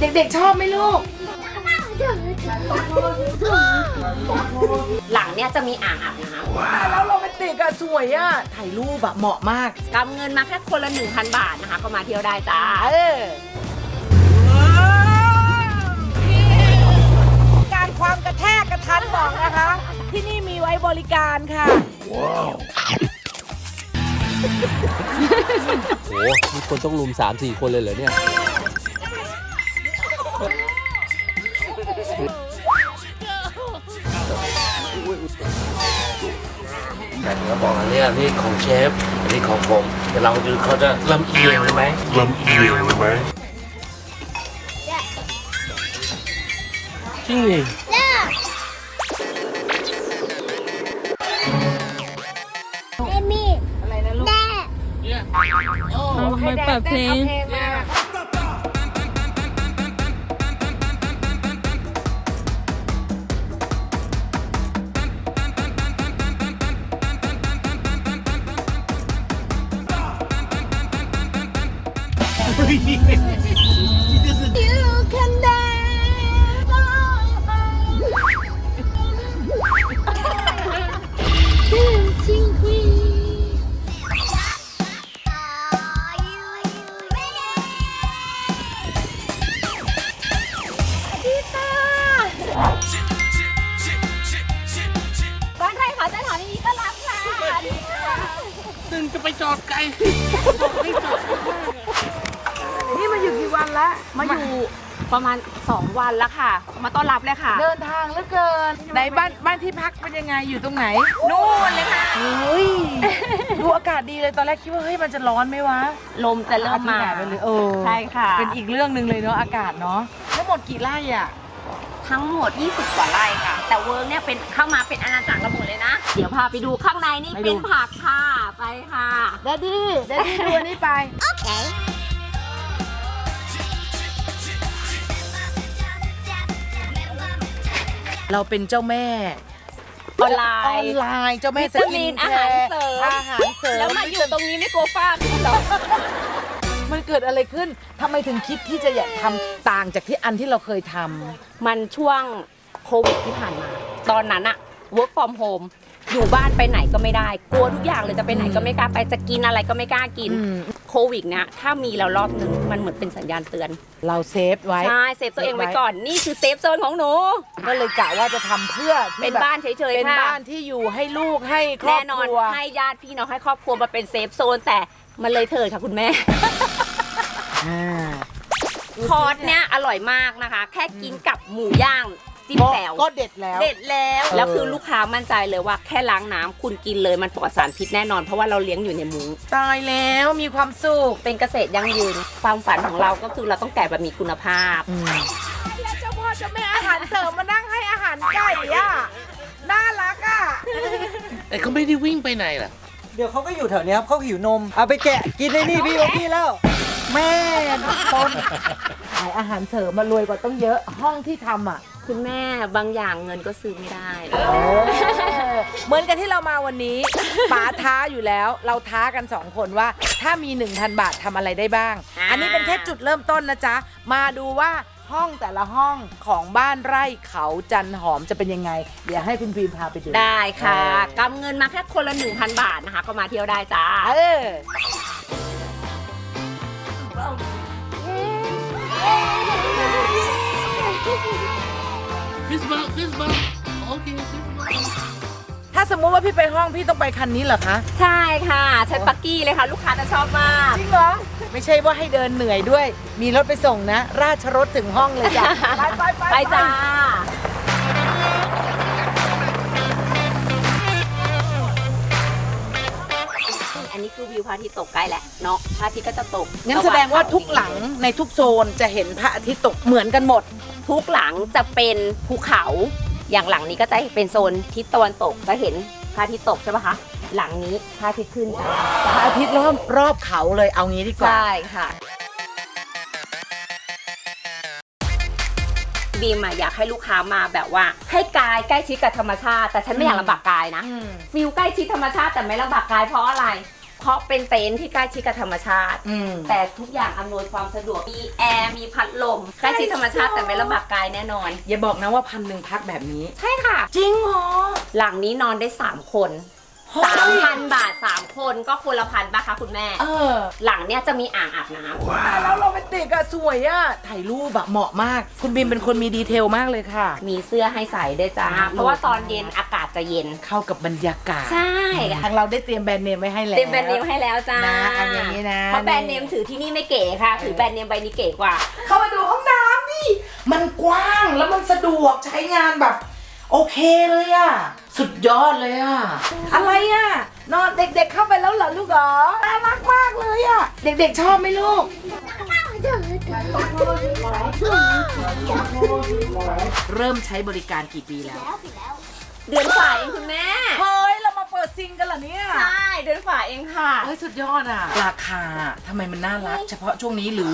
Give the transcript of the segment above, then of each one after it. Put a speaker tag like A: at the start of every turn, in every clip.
A: เด็กๆชอบไหมลูก
B: หลังเนี่ยจะมีอ่างอาบน้ำ
A: แล้วโรแมนติกอะสวยอะถ่ายรูปแบบเหมาะมาก
B: กำเงินมาแค่คนละ 1,000 บาทนะคะ ก็มาเที่ยวได้จ้า
A: เออการความกระแทกกระทันบอกนะคะ ที่นี่มีไว้บริการค่ะ
C: โหมีคนต้องรุม 3 4 คนเลยเหรอเนี่ย
D: แต่เขาบอกอันเนี้ยนี่ของเชฟ อันนี้ของผมเดี๋ยวเราดูเขาจะลำเอียงเลยไหม
E: ลำเอียงเลยไหม
D: จริงดิ
F: มาเปิดเพลง
B: บ้
D: ซึ่งจะไปจอดไกล
A: นี่มาอยู่กี่วันแล้ว
B: มาอยู่ประมาณ 2 วันแล้วค่ะ มาต้อนรับเลยค่ะ
A: เดินทางเหลือเกินไหนบ้านบ้านที่พักเป็นยังไงอยู่ตรงไหน
B: นู่นเลยค่ะ
A: เฮ้ยดูอากาศดีเลยตอนแรกคิดว่าเฮ้ยมันจะร้อนไหมวะ
B: ลมจะเริ่มมา
A: อธิบยไปเลยเออ
B: ใช่ค่ะ
A: เป็นอีกเรื่องหนึ่งเลยเนาะอากาศเนาะทั้งหมดกี่ไร่อะ
B: ทั้งหมด 20 กว่าไร่ค่ะ แต่เวิร์กเนี่ยเป็นเข้ามาเป็นอาณาจักรระบุเลยนะ เดี๋ยวพาไปดูข้างในนี่
A: ไปดู
B: เป็นผักค่ะไปค่ะ
A: ดดดี้ดดดี้ดูอันนี้ไปเราเป็นเจ้าแม่
B: ออนไล
A: ออน
B: น์
A: ไลน์เจ้าแม่
B: วิตามิน
A: สกิ
B: อาหารเสริม
A: อาหารเสริม
B: แล้วมาอยู่ตรงนี้ไม่กลัวฟ้าเหรอ
A: มันเกิดอะไรขึ้นทำไมถึงคิดที่จะอยากทำต่างจากที่อันที่เราเคยทำ
B: มันช่วงโควิดที่ผ่านมา ตอนนั้นอะ work from home อยู่บ้านไปไหนก็ไม่ได้ กลัวทุกอย่างเลยจะไปไหนก็ไม่กล้าไปจะกินอะไรก็ไม่กล้ากิน
A: อืม
B: โควิดเนี่ยถ้ามีเรารอบหนึ่งมันเหมือนเป็นสัญญาณเตือน
A: เราเซฟไว้
B: ใช่เซฟตัวเองไว้ก่อนนี่คือเซฟโซนของหนู
A: ก็เลยกะว่าจะทำเพื่อที่
B: เป็น
A: แบบ
B: บ้านเฉย
A: เป็น
B: ๆค่ะ
A: บ้านที่อยู่ให้ลูกให้ครอ
B: แน่
A: บ
B: นอ
A: คนรัว
B: ให้ญาติพี่น้องให้ครอบครัวมาเป็นเซฟโซนแต่มันเลยเถิดค่ะคุณแม่
A: อ่า
B: คอร์สเนี่ยอร่อยมากนะคะ แค่กินกับหมูย่างจิ้ม
A: ก็
B: แจ่ว
A: ก็เด็ดแล้ว
B: เด็ดแล้ว
A: เออ
B: แล้วคือลูกค้ามั่นใจเลยว่าแค่ล้างน้ำคุณกินเลยมันปลอดสารพิษแน่นอนเพราะว่าเราเลี้ยงอยู่ในมุ้ง
A: ตายแล้วมีความสุข
B: เป็นเกษตรยั่งยืนความฝันของเราก็คือเราต้องแก่แบบมีคุณภาพ
A: แล้วเจ้าพ่อเจ้าแม่อาหารเสริมมานั่งให้อาหารไก่อะน่ารักอะ
D: แต่เขาไม่ได้วิ่งไปไหนล่ะ
G: เดี๋ยวเขาก็อยู่แถวเนี้ยครับเขาหิวนม เอาไปแกะกินได้นี่พี่โอพี่แล้ว
A: แม่ต้นขายอาหารเสริมมารวยกว่าต้องเยอะห้องที่ทำอะ
B: คุณแม่บางอย่างเงินก็ซื้อไม่ได้
A: เหมือนกันที่เรามาวันนี้ ป๋าท้าอยู่แล้ว เราท้ากันสองคนว่า ถ้ามี 1,000 บาททำอะไรได้บ้าง
B: อ่า
A: อันนี้เป็นแค่จุดเริ่มต้นนะจ๊ะ มาดูว่าห้องแต่ละห้องของบ้านไร่เขาจันหอมจะเป็นยังไง เดี๋ยวให้คุณพีมพาไปดู
B: ได้ค่ะ
A: เออกำ
B: เงินมาแค่คนละ1,000 บาทนะคะ ก็มาเที่ยวได้จ้า
A: เออ
D: ฟิสเบิร์กฟิสเบิร์กโอเคฟิสเบิร์ก
A: ถ้าสมมุติว่าพี่ไปห้องพี่ต้องไปคันนี้เหรอคะ
B: ใช่ค่ะใช้ปักกี้เลยค่ะ ลูกค้าจะชอบมาก
A: จริงเหรอ ไม่ใช่ว่าให้เดินเหนื่อยด้วย มีรถไปส่งนะ ราชรถถึงห้องเลยจ้ะ ไปไปไป
B: ไปจ้า นนี้คือวิวพระอาทิตย์ตกใกล้แหละเนาะพระอาทิตย์ก็จะตก
A: งั้นแสดงว่าทุกหลังในทุกโซนจะเห็นพระอาทิตย์ตกเหมือนกันหมด
B: ทุกหลังจะเป็นภูเขาอย่างหลังนี้ก็จะเป็นโซนทิศตะวันตกจะเห็นพระอาทิตย์ตกใช่ปะคะหลังนี้พระอาทิตย์ขึ้นจ้ะ
A: พระอาทิตย์รอบรอบเขาเลยเอางี้ดีกว่า
B: ใช่ค่ะบีมอะอยากให้ลูกค้ามาแบบว่า ให้กายใกล้ชิดกับธรรมชาติ แต่ฉันไม่อยากลำบากกายนะ
A: อืม
B: ฟิลใกล้ชิดธรรมชาติแต่ไม่ลำบากกายเพราะอะไร เพราะเป็นเต็นท์ที่ใกล้ชิดกับธรรมชาติ
A: อืม
B: แต่ทุกอย่างอำนวยความสะดวก มีแอร์ มีพัดลม ใกล้ชิดธรรมชาติแต่ไม่ลำบากกายแน่นอน
A: อย่าบอกนะว่าพันหนึ่งพักแบบนี้
B: ใช่ค่ะ
A: จริงเหรอ
B: หลังนี้นอนได้ 3 คน
A: เฮ้ย
B: สามพันบาท3คนก็คนละพันปะคะคุณแม่
A: เออ
B: หลังเนี้ยจะมีอ่างอาบน้ำ
A: แต่แล้วเราเป็นเด็กอะสวยอะถ่ายรูปแบบเหมาะมาก คุณบีมเป็นคนมีดีเทลมากเลยค่ะ
B: มีเสื้อให้ใส่ด้วยจ้า
A: อ่า
B: เพราะว่าตอนเย็นอากาศจะเย็น
A: เข้ากับบรรยากาศ
B: ใช่
A: ทางเราได้เตรียมแบรนด์เนมไว้ให้แล้ว
B: เต็มแบรนด์เนมให้แล้วจ้า
A: นะเอาอย่างนี้นะ
B: เพราะแบรนด์เนมถือที่นี่ไม่เก๋ค่ะ ถือแบรนด์เนมใบนี้เก๋กว่า
A: เข้ามาดูห้องน้ำนี่ มันกว้างแล้วมันสะดวกใช้งานแบบ โอเคเลยอะ สุดยอดเลยอะอะไรอะนอนเด็กๆเข้าไปแล้วเหรอลูกเหรอน่ารักมากเลยอะเด็กๆชอบไหมลูก เริ่มใช้บริการกี่ปีแล้ว
B: เดือนฝ่าเองคุณแม่
A: เฮ้ย เรามาเปิดซิงกันเหรอเนี่ย
B: ใช่ เดือนฝ่าเองค่ะ
A: เฮ้ย สุดยอดอะราคาทำไมมันน่ารัก เฉพาะช่วงนี้หรือ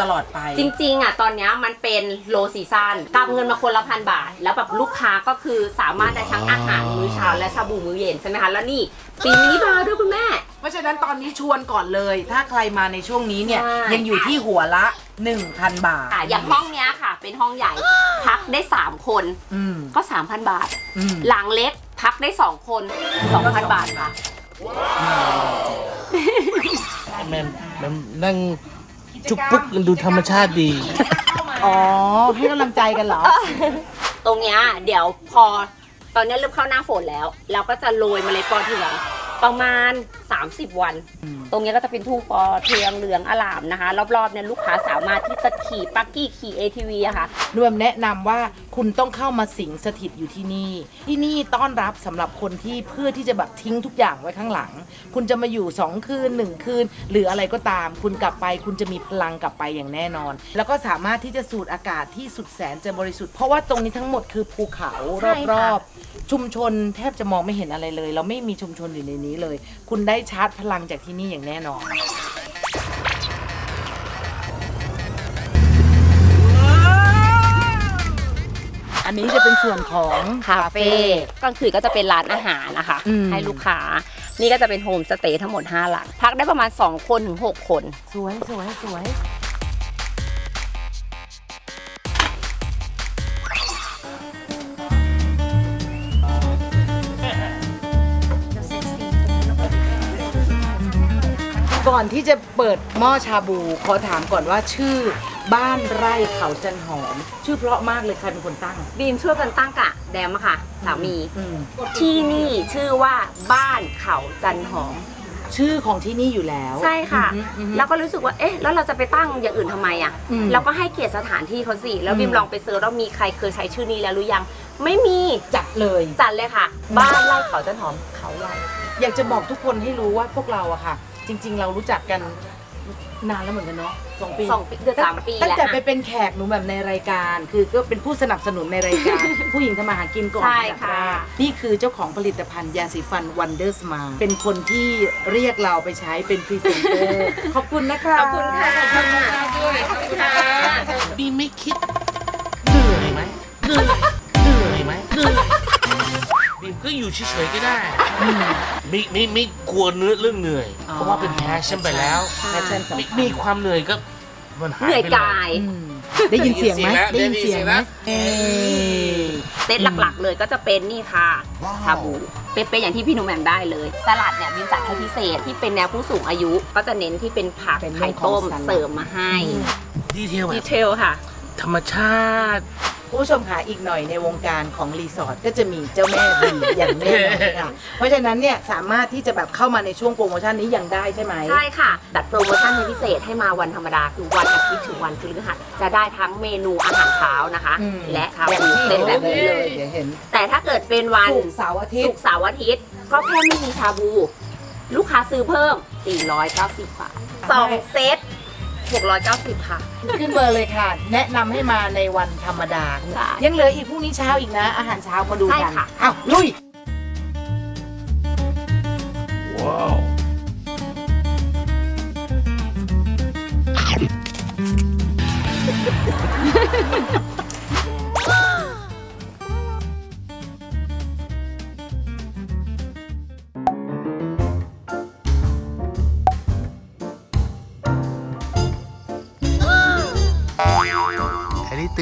A: ตลอดไป
B: จริงๆอะตอนเนี้ยมันเป็นโลซีซันกำเงินมาคนละพันบาท แล้วแบบลูกค้าก็คือสามารถได้ทั้งอาหารมื้อเช้าและชาบูมื้อเย็นใช่ไหมคะแล้วนี่ปีมินิบาร์ด้วยคุณแม่
A: เพราะฉะนั้นตอนนี้ชวนก่อนเลย ถ้าใครมาในช่วงนี้เนี่ย
B: ใช่
A: ยังอยู่ที่หัวละ 1,000 บาท
B: อะอย่างห้องเนี้ยค่ะ เป็นห้องใหญ่พักได้ 3 คน
A: อืม
B: ก็ 3,000 บาท
A: อืม
B: หลังเล็กพักได้ 2 คน 2,000 บาทค่ะ
D: แม่แม่นั่ง จุกปุ๊กดูธรรมชาติดี
A: อ๋อ ให้กำลังใจกันเหรอ
B: ตรงเนี้ยเดี๋ยวพอ ตอนเนี้ยเริ่มเข้าหน้าฝนแล้ว เราก็จะโรยเมล็ดปอเทือง ประมาณ 30 วัน
A: อืม
B: ตรงเนี้ยก็จะเป็นทุ่งปอเทืองเหลืองอลามนะคะ รอบๆเนี่ยลูกค้าสามารถที่จะขี่ปักกี้ขี่ ATV อะค่ะ
A: นวมแนะนำว่าคุณต้องเข้ามาสิงสถิตอยู่ที่นี่ ที่นี่ต้อนรับสำหรับคนที่เพื่อที่จะแบบทิ้งทุกอย่างไว้ข้างหลัง คุณจะมาอยู่ 2 คืน 1 คืน หรืออะไรก็ตาม คุณกลับไป คุณจะมีพลังกลับไปอย่างแน่นอน แล้วก็สามารถที่จะสูดอากาศที่สุดแสนจะบริสุทธิ์เพราะว่าตรงนี้ทั้งหมดคือภูเขา
B: ใช่
A: ร
B: ค่ะ
A: อบๆ ชุมชนแทบจะมองไม่เห็นอะไรเลย เราไม่มีชุมชนอยู่ในนี้เลย คุณได้ชาร์จพลังจากที่นี่อย่างแน่นอนอันนี้จะเป็นส่วนของ
B: คาเฟ่กลางคืนก็จะเป็นร้านอาหารนะคะ
A: อืม
B: ให้ลูกค้า นี่ก็จะเป็นโฮมสเตย์ทั้งหมด 5 หลัง พักได้ประมาณ 2 คนถึง 6 คน
A: สวยสวยสวย ก่อนที่จะเปิดหม้อชาบู ขอถามก่อนว่าชื่อบ้านไร่เขาจันหอม ชื่อเพราะมากเลยใครเป็นคนตั้ง
B: บีมช่วยกันตั้งกะแดมอะค่ะสามี
A: อืม
B: ที่นี่ชื่อว่าบ้านเขาจันหอม
A: ชื่อของที่นี่อยู่แล้ว
B: ใช่ค่ะ
A: อือฮึอือฮึ
B: แล้วก็รู้สึกว่า เอ๊ะ แล้วเราจะไปตั้งอย่างอื่นทำไมอะ
A: อืม
B: เราก็ให้เกียรติสถานที่เขาสิ แล้ว
A: อืม
B: บิมลองไปเซิร์ชว่ามีใครเคยใช้ชื่อนี้แล้วหรือยัง ไม่มี
A: จัดเลย
B: จัดเลยค่ะ บ้านไร่เขาจันหอมเขาใหญ่
A: อยากจะบอกทุกคนให้รู้ว่าพวกเราอะค่ะ จริง ๆ เรารู้จักกันนานแล้วเหมือนกันเนาะสองปี
B: สองปีเดือนสามปี
A: ตั้ง
B: แล้ว
A: แต่
B: อะ
A: ไปเป็นแขกหนูแบบในรายการ คือก็เป็นผู้สนับสนุนในรายการ ผู้หญิงทำมาหากินก่อน
B: ใช่
A: อันดับ
B: ค่ะ
A: แรกนี่คือเจ้าของผลิตภัณฑ์ยาสีฟัน Wonder Smart เป็นคนที่เรียกเราไปใช้เป็นพรีเซนเตอร์ ขอบคุณนะคะ
B: ขอบคุณค่ะขอบคุณค่ะด้วยขอบคุณค่ะ
D: บีไม่คิดเหนื่อยไหมเหนื่อยเหนื่อยไหมเหนื่อยบีมก็อยู่เฉยๆก็ได้ไม่ไม่ไม่กลัวเนื้อเรื่องเหนื่อย เพราะว่าเป็นแพชชั่นไปแล้ว
A: แพชชั่น
D: ไม่มีความเหนื่อยก็มันหาย
B: เหนื่อย
D: ไปเลย
B: กาย
A: อืมได้ยินเสียงไหม
D: ได้
A: ได้
D: ยิ
A: ยิ
D: น
A: น
D: เสี
A: เสี
D: ย
A: ย
D: ง
A: ง
D: แล้
A: ไหม
D: ว
A: เอ้ย
B: เซตหลักๆ เลยก็จะเป็นนี่ค่ะชาบูเป็นเป็นอย่างที่พี่หนุ่มแหม่มได้เลย สลัดเนี่ยบิมจัดให้พิเศษที่เป็นแนวผู้สูงอายุ ก็จะเน้นที่เป็นผัก
A: เป็นเรื่
B: ไข่
A: องของ
B: ต้ม
A: สลัด
B: เสริมมาให้
D: ดีเทลแบ
B: ดี
D: บ
B: เทลค่ะ
D: ธรรมชาติ
A: ผู้ชมค่ะอีกหน่อยในวงการของรีสอร์ทก็จะมีเจ้าแม่ดีอย่างแน่นอนค่ะเพราะฉะนั้นเนี่ยสามารถที่จะแบบเข้ามาในช่วงโปรโมชั่นนี้ยังได้ใช่ไหม
B: ใช่ค่ะจัดโปรโมชั่นในพิเศษให้มาวันธรรมดาคือวันอาทิตย์ถึงวันพฤหัสจะได้ทั้งเมนูอาหารเช้านะคะ
A: อืม
B: และชา
A: อย่าง
B: บู
A: ที่
B: เป็นแบบนี้เลย
A: เดี๋ยวเห็น
B: แต่ถ้าเกิดเป็นวัน
A: ศุกร์เสาร์อาทิต
B: ศุ
A: ย์
B: กร์เสาร์อาทิตย์ก็แค่ไม่มีชาบู ลูกค้าซื้อเพิ่ม 490 บาทสองเซต 690 ค่ะ
A: ขึ้นเบอร์เลยค่ะ แนะนำให้มาในวันธรรมดา
B: ใช่
A: ยังเหลืออีกพรุ่งนี้เช้าอีกนะ อาหารเช้ามาดู
B: ใช่
A: กัน
B: ค่ะ
A: อ้าวลุย
D: ลี่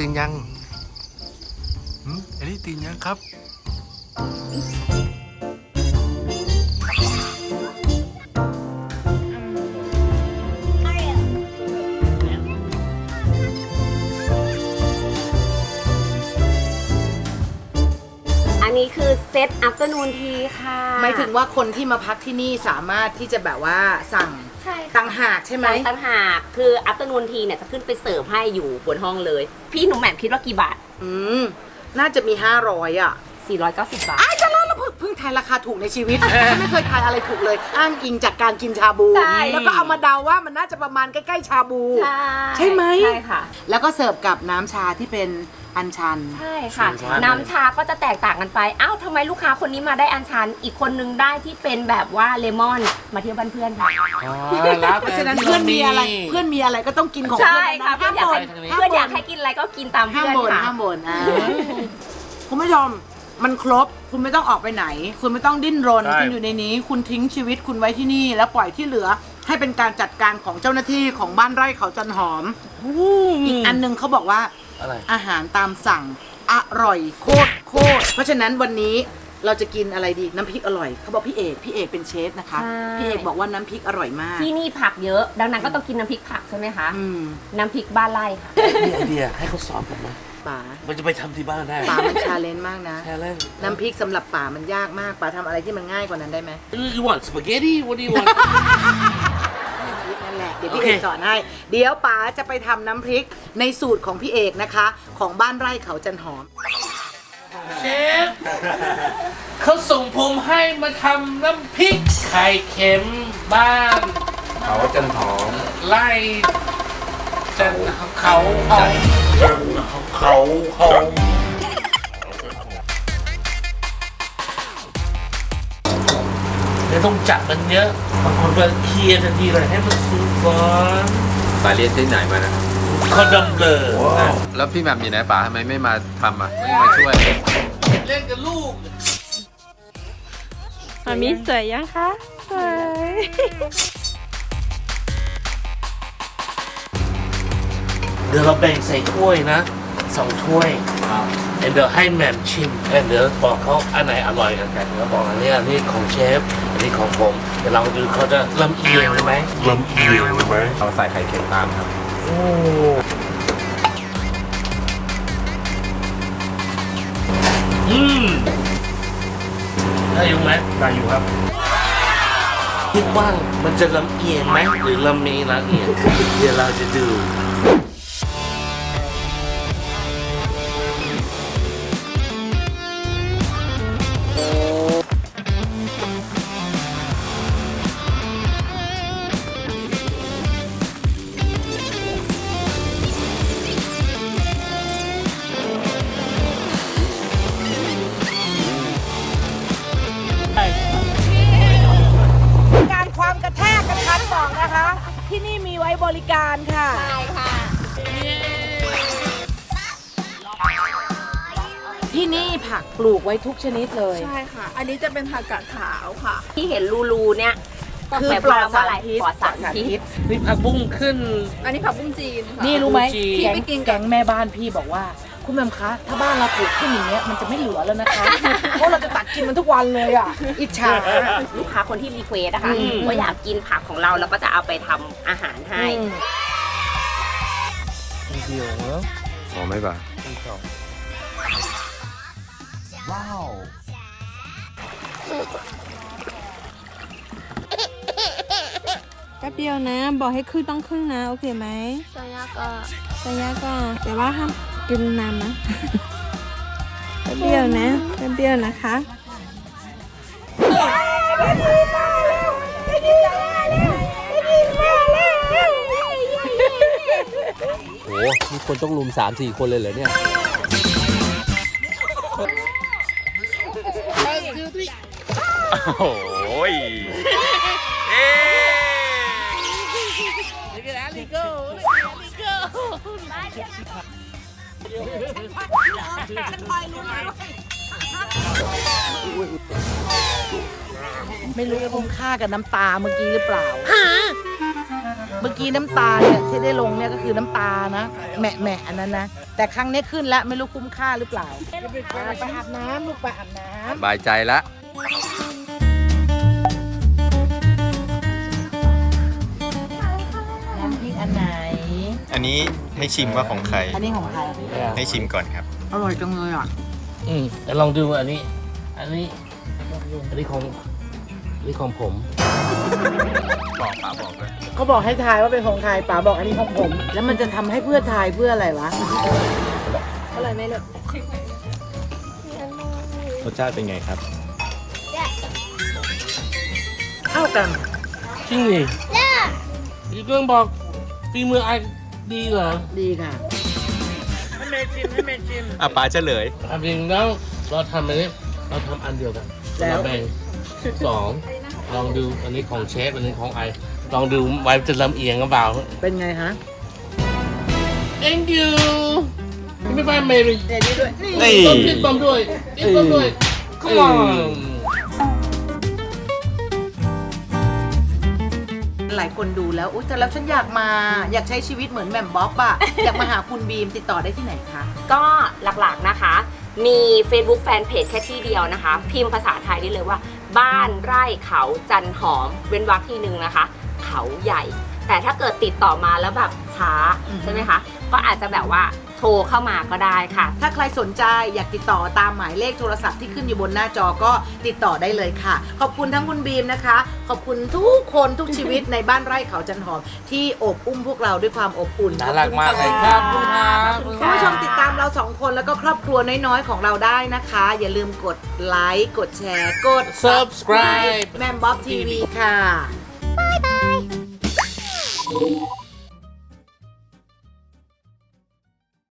D: ตื่นยังหืมเอลลี่ตื่นยังครับ
B: อันนี้คือเซตอั t เ r อร์นูนทีค่ะ
A: หมายถึงว่าคนที่มาพักที่นี่สามารถที่จะแบบว่าสั่ง
B: ใช่
A: ต่างหากใช่ไหม
B: ต่างหากคืออั t เ r อร์นูนทีเนี่ยจะขึ้นไปเสิร์ฟให้อยู่บนห้องเลย พี่หนุ่มแหม่มคิดว่ากี่บาท
A: อืม น่าจะมี 500 อะ
B: 490 บาท
A: อ้ายจะเล่าแล้วเพิ่งเพิ่งทายราคาถูกในชีวิต ฉันไม่เคยทายอะไรถูกเลย อ้างอิงจากการกินชาบู
B: ใช่
A: แล้วก็เอามาเดาว่ามันน่าจะประมาณใกล้ๆชาบู
B: ใช่
A: ใช่ไหม
B: ใช่ค่ะ
A: แล้วก็เสิร์ฟกับน้ำชาที่เป็น อัญชัน
B: ใช่ค่ะ
D: ใช่
B: น้ำชาก็จะแตกต่างกันไป อ้าวทำไมลูกค้าคนนี้มาได้อันชัน อีกคนนึงได้ที่เป็นแบบว่าเลมอนมาเที่ยวบ้านเพื่อนค่ะ
D: อ๋อแล้ว
A: เพราะฉะนั้นเพื่อนมีอะไรเพื่อนมีอะไรก็ต้องกินของ
B: ใช่
A: เพื่อน
B: ค่ะ
A: นะ
B: เพื่อนอยาก
A: ห้ามบ่น
B: ให้เพื่อนอยากให้กินอะไรก็กินตาม
A: ห้าม
B: เพื่อน
A: บ่น
B: ค่ะ
A: ห้ามบ่นอ่าคุณผู้ชมมันครบคุณไม่ต้องออกไปไหน คุณไม่ต้องดิ้นรนคุณอยู่ในนี้ คุณทิ้งชีวิตคุณไว้ที่นี่ แล้วปล่อยที่เหลือให้เป็นการจัดการของเจ้าหน้าที่ของบ้านไร่เขาจันหอม อีกอันหนึงเขาบอกว่า
D: อะไร
A: อาหารตามสั่ง อร่อยโคตรโคตรเพราะฉะนั้นวันนี้เราจะกินอะไรดีน้ำพริกอร่อยเขาบอกพี่เอกพี่เอกเป็นเชฟนะคะ
B: ใช่
A: พี่เอกบอกว่าน้ำพริกอร่อยมาก
B: ที่นี่ผักเยอะ ดังนั้นก็ต้องกินน้ำพริกผักใช่ไหมคะ
A: อืม
B: น้ำพริกบ้านไร่ค่ะ
D: มีไอเดียให้เขาสอนผมไหม
A: ป๋า
D: มันจะไปทำที่บ้านได้
A: ป๋ามันชาเลนจ์มากนะ
D: แค่เล่น
A: น้ำพริกสำหรับป๋ามันยากมากป๋าทำอะไรที่มันง่ายกว่านั้นได้ไหม
D: You want spaghetti What do you want
A: นั่นแหละ เดี๋ยวพี่
D: โอ
A: เอ
D: เค
A: กสอนให้ เดี๋ยวป๋าจะไปทำน้ำพริกในสูตรของพี่เอกนะคะ ของบ้านไร่เขาจันหอม
D: เชฟเขาส่งผมให้มาทำน้ำพริกไข่เค็มบ้าน
C: เขาจันหอม
D: ไล่จันเขาหอม เขาหอม เดี๋ยวต้องจับมันเยอะบางคนก็เคลียร์ทันทีเลยให้มันสุกก่อน
C: ปาเรียนที่ไหนมานะ
D: เขาดำเนิน
C: แล้วพี่แหม่มอยู่ไหนป๋าทำไมไม่มาทำอะไม่มาช่วย
D: เล่นกับลูก
E: มามีสวยยังคะสวย
D: เดี๋ยวเราแบ่งใส่ถ้วยนะสองถ้วยเดี๋ยวให้แหม่มชิมแล้วเดี๋ยวบอกเขาอันไหนอร่อยกันกันเดี๋ยวบอกอันนี้อันนี้ของเชฟอั นนี้ของผมเดี๋ยวเราดูเขาจะลำเอียงไหมลำเอียงไหม
C: เอาใส่ไข่เค็มตามครับ
D: โอ้อืมได้อยู่ไหมได้อยู่ครับคิดว่ามันจะลำเอียงไหมหรือลำเมลำเอียงเดี๋ยวเราจะดู
A: ปลูกไว้ทุกชนิดเลย
E: ใช่ค่ะ อันนี้จะเป็นผักกาดขาวค่ะ
B: ที่เห็นรูรูๆเนี่ย
A: คือ
B: หมาย
A: ปลอด
B: ความว่าอะไร
A: สารพิษ
B: ปลอดสารพิษ
D: นี่ผักบุ้งขึ้น
E: อันนี้ผักบุ้งจีนค่ะ
A: นี่รู้ไหม
D: จี
A: แก๊ง
E: ไม่กินกับ
A: แก๊งแม่บ้านพี่บอกว่า คุณแม่มคะ ถ้าบ้านเราปลูกขึ้นอย่างเงี้ยมันจะไม่เหลือแล้วนะคะ เพราะเราจะตัดกินมันทุกวันเลยอะอิจฉา
B: ลูกค้าคนที่รีเควสอะค่ะ
A: อืม
B: ว่าอยากกินผักของเราเราก็จะเอาไปทำอาหารให้
A: อืม
C: หอม ไหมป๋า
E: แป๊บเดียวนะ บอกให้ขึ้นต้องขึ้นนะ โอเคไหมสัญญาก็สัญญาก็แต่ว่าห้ามกินนานนะ แป๊บเดียวนะ แป๊บเดียวนะคะ
C: โหมีคนต้องลุมสามสี่คนเลยเหรอเนี่ย
F: โอ้ย
A: ไม่รู้ว่าคุ้มค่ากับน้ำตาเมื่อกี้หรือเปล่า เมื่อกี้น้ำตาเนี่ยที่ได้ลงเนี่ยก็คือน้ำตานะ แหมะแหมะอันนั้นนะ แต่ครั้งนี้ขึ้นแล้วไม่รู้คุ้มค่าหรือเปล่าไปอาบน้ำลูกไปอาบน้ำ
C: สบายใจละ
H: นนี้ให้ชิมว่าของใคร
A: อันนี้ของใคร
H: ให้ชิมก่อนครับ
A: อร่อยจังเลยอะ
D: อืมแต่ลองดูอันนี้ อันนี้ อันนี้ของอันนี้ของผม
C: บอกป๋าบอกเลย
A: เขาบอกให้ทายว่าเป็นของใครป๋าบอกอันนี้ของผม แล้วมันจะทำให้เพื่อทายเพื่ออะไรวะ
E: อร่อยไหมลูก
H: รสชาติเป็นไงครับ
A: เข้ากัน
D: จริงดิพี่เพิ่งบอกฝีมือไอ ดีเหรอ
A: ดีค่ะให้เมจิมให้เมจิม
H: อะป๋าเฉลย
D: อันจริงแล้วเราทำอันนี้เราทำอันเดียวกัน
A: แล้ว
D: เราแบ่งสองลองดูอันนี้ของเชฟอันนี้ของไอลองดูไว้จะลำเอียงหรือเปล่า
A: เป็นไงฮะ
D: Thank you ไม่ไปเมย์
A: เดี๋ยวนี้ด้วย
H: นี่
D: ต้มพริกต้มด้วยพริกต้มด้วย Come on
A: หลายคนดูแล้ว อุ๊ย แต่แล้วฉันอยากมาอยากใช้ชีวิตเหมือนแหม่มบ๊อบอะอยากมาหาคุณบีมติดต่อได้ที่ไหนคะ
B: ก็หลักๆนะคะ มี Facebook Fanpage แค่ที่เดียวนะคะ พิมพ์ภาษาไทยได้เลยว่า บ้านไร่เขาจันหอม เว้นวรรคที่หนึ่งนะคะ เขาใหญ่ แต่ถ้าเกิดติดต่อมาแล้วแบบช้า
A: อืม
B: ใช่ไหมคะ ก็อาจจะแบบว่าโทรเข้ามาก็ได้ค่ะ
A: ถ้าใครสนใจอยากติดต่อตามหมายเลขโทรศัพท์ที่ขึ้นอยู่บนหน้าจอก็ติดต่อได้เลยค่ะ ขอบคุณทั้งคุณบีมนะคะ ขอบคุณทุกคนทุกชีวิตในบ้านไร่เขาจันหอม ที่โอบอุ้มพวกเราด้วยความอบอุ่น
D: น่ารักมากเลย
A: ข
D: ค
A: อ
D: รั
A: บบคุณ
D: ค
A: ค่ะ
D: รับ
A: คุณผู้ชมติดตามเราสองคนแล้วก็ครอบครัวน้อยๆของเราได้นะคะ อย่าลืมกดไลค์กดแชร์กด
D: Subscribe
A: แมมบ๊อบทีวีค่ะ